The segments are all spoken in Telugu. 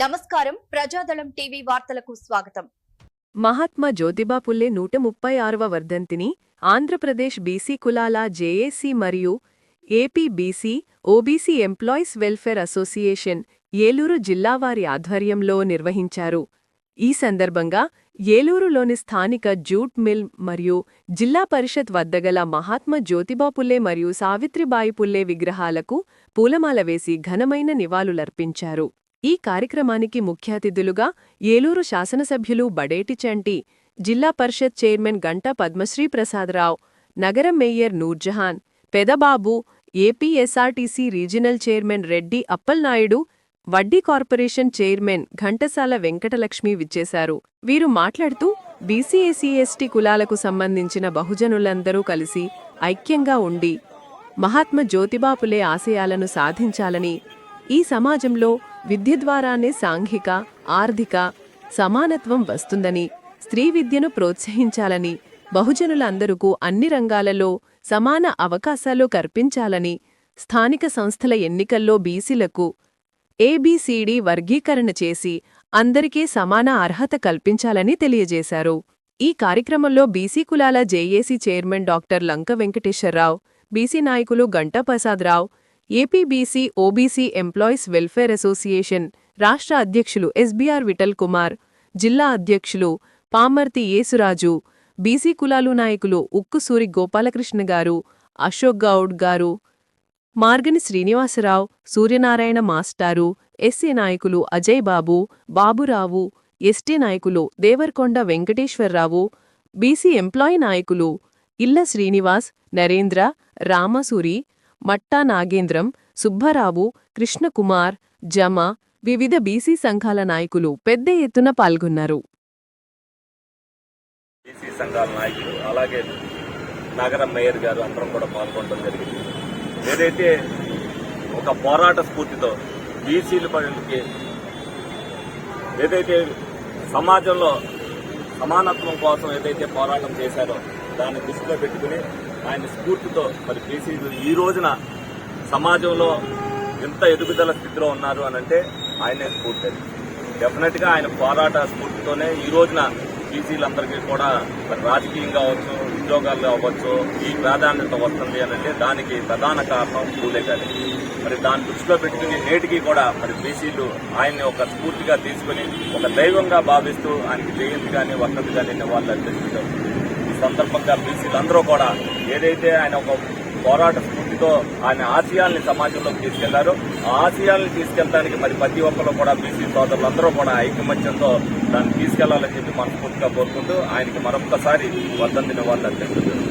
నమస్కారం. ప్రజాదళం టీవీ వార్తలకు స్వాగతం. మహాత్మా జ్యోతిబా పుల్లే నూట ముప్పై ఆరవ వర్ధంతిని ఆంధ్రప్రదేశ్ బీసీ కులాల జేఏసీ మరియు APBC OBC employees welfare association Eluru జిల్లావారి ఆధ్వర్యంలో నిర్వహించారు. ఈ సందర్భంగా ఏలూరులోని స్థానిక జూట్ మిల్ మరియు జిల్లా పరిషత్ వద్దగల మహాత్మా జ్యోతిబా పుల్లే మరియు సావిత్రిబాయి పుల్లే విగ్రహాలకు పూలమాల వేసి ఘనమైన నివాళులర్పించారు. ఈ కార్యక్రమానికి ముఖ్య అతిథులుగా ఏలూరు శాసనసభ్యులు బడేటి చంటి జిల్లా పరిషత్ చైర్మన్ గంటా పద్మశ్రీ ప్రసాదరావు నగర mayor Noorjahan Pedababu APSRTC regional chairman Reddy Appalnaidu Vaddi corporation chairman Ghantasala Venkatalakshmi విచ్చేశారు. వీరు మాట్లాడుతూ బీసీఎస్సీ కులాలకు సంబంధించిన బహుజనులందరూ కలిసి ఐక్యంగా ఉండి మహాత్మ జ్యోతిబాపులే ఆశయాలను సాధించాలని ఈ సమాజంలో విద్య ద్వారానే సాంఘిక ఆర్థిక సమానత్వం వస్తుందని స్త్రీ విద్యను ప్రోత్సహించాలని బహుజనులందరకు అన్ని రంగాలలో సమాన అవకాశాలు కల్పించాలని స్థానిక సంస్థల ఎన్నికల్లో బీసీలకు ఏబీసీడీ వర్గీకరణ చేసి అందరికీ సమాన అర్హత కల్పించాలని తెలియజేశారు. ఈ కార్యక్రమంలో బీసీ కులాల JAC chairman doctor Lanka Venkateswararao BC నాయకులు Gantaprasadarao APBC OBC employees welfare association రాష్ట్ర అధ్యక్షులు ఎస్బీఆర్ విఠల్ కుమార్ జిల్లా అధ్యక్షులు పామర్తి యేసురాజు బీసీ కులాలు నాయకులు ఉక్కుసూరి గోపాలకృష్ణ గారు అశోక్ గౌడ్ గారు మార్గని శ్రీనివాసరావు సూర్యనారాయణ మాస్టారు ఎస్సీ నాయకులు అజయ్ బాబు బాబురావు ఎస్టీ నాయకులు దేవరకొండ వెంకటేశ్వరరావు బీసీ ఎంప్లాయీ నాయకులు ఇల్ల శ్రీనివాస్ నరేంద్ర రామసూరి మట్టా నాగేంద్రం సుబ్బారావు కృష్ణకుమార్ జమ వివిధ బీసీ సంఘాల నాయకులు పెద్ద ఎత్తున పాల్గొన్నారు. బీసీ సంఘాల నాయకులు అలాగే నగర మేయర్ గారు అందరం కూడా పాల్గొనడం జరిగింది. ఏదైతే ఒక పోరాట స్ఫూర్తితో బీసీల పనికి ఏదైతే సమాజంలో సమానత్వం కోసం ఏదైతే పోరాటం చేశారో దాన్ని దృష్టిలో పెట్టుకుని ఆయన స్ఫూర్తితో మరి బీసీలు ఈ రోజున సమాజంలో ఎంత ఎదుగుదల స్థితిలో ఉన్నారు అని అంటే ఆయనే స్ఫూర్తి. డెఫినెట్గా డెఫినెట్గా ఆయన పోరాట స్ఫూర్తితోనే ఈ రోజున బీసీలందరికీ కూడా మరి రాజకీయంగా అవ్వచ్చు ఉద్యోగాల్లో అవ్వచ్చు ఈ ప్రాధాన్యత వస్తుంది అని అంటే దానికి ప్రధాన కారణం పూలే కానీ మరి దాన్ని దృష్టిలో పెట్టుకుని నేటికి కూడా మరి బీసీలు ఆయన్ని ఒక స్ఫూర్తిగా తీసుకుని ఒక దైవంగా భావిస్తూ ఆయనకి జయంతి కానీ వర్ధంతి కానీ నివాళులు అర్పిస్తుంటారు ఈ సందర్భంగా బీసీలందరూ కూడా ఏదైతే ఆయన ఒక పోరాట స్ఫూర్తితో ఆయన ఆశయాల్ని సమాజంలోకి తీసుకెళ్ళారో ఆ ఆశయాల్ని తీసుకెళ్ళడానికి మరి ప్రతి ఒక్కరు కూడా బీసీ సోదరులందరూ కూడా ఐకమత్యంతో దాన్ని తీసుకెళ్ళాలని చెప్పి మనస్ఫూర్తిగా కోరుకుంటూ ఆయనకి మరొక్కసారి వద్దంది నివాళులు అర్పిస్తున్నారు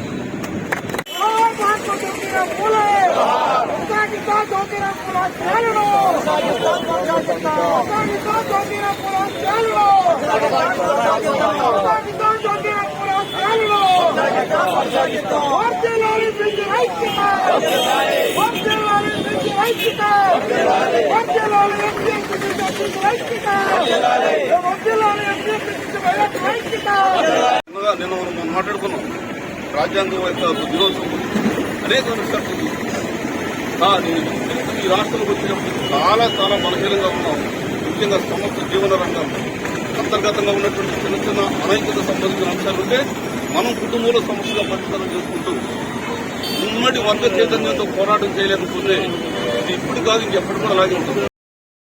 ముందుగా నిన్న మనం మాట్లాడుకున్నాం. రాజ్యాంగం యొక్క దినోత్సవం. అనేక విషయాలు. కానీ ఈ రాష్ట్రంలోకి వచ్చినప్పుడు చాలా చాలా బలహీనంగా ఉన్నాం. ముఖ్యంగా సమస్త జీవన రంగం అంతర్గతంగా ఉన్నటువంటి చిన్న చిన్న అనైక్యత సంబంధించిన అంశాలు ఉంటే మనం కుటుంబంలో సమస్యగా పరిష్కారం చేసుకుంటూ ఉమ్మడి వర్గ చైతన్యంతో పోరాటం చేయలేకపోతే ఇది ఇప్పుడు కాదు ఇంకెప్పుడు కూడా అలాగే ఉంటుంది.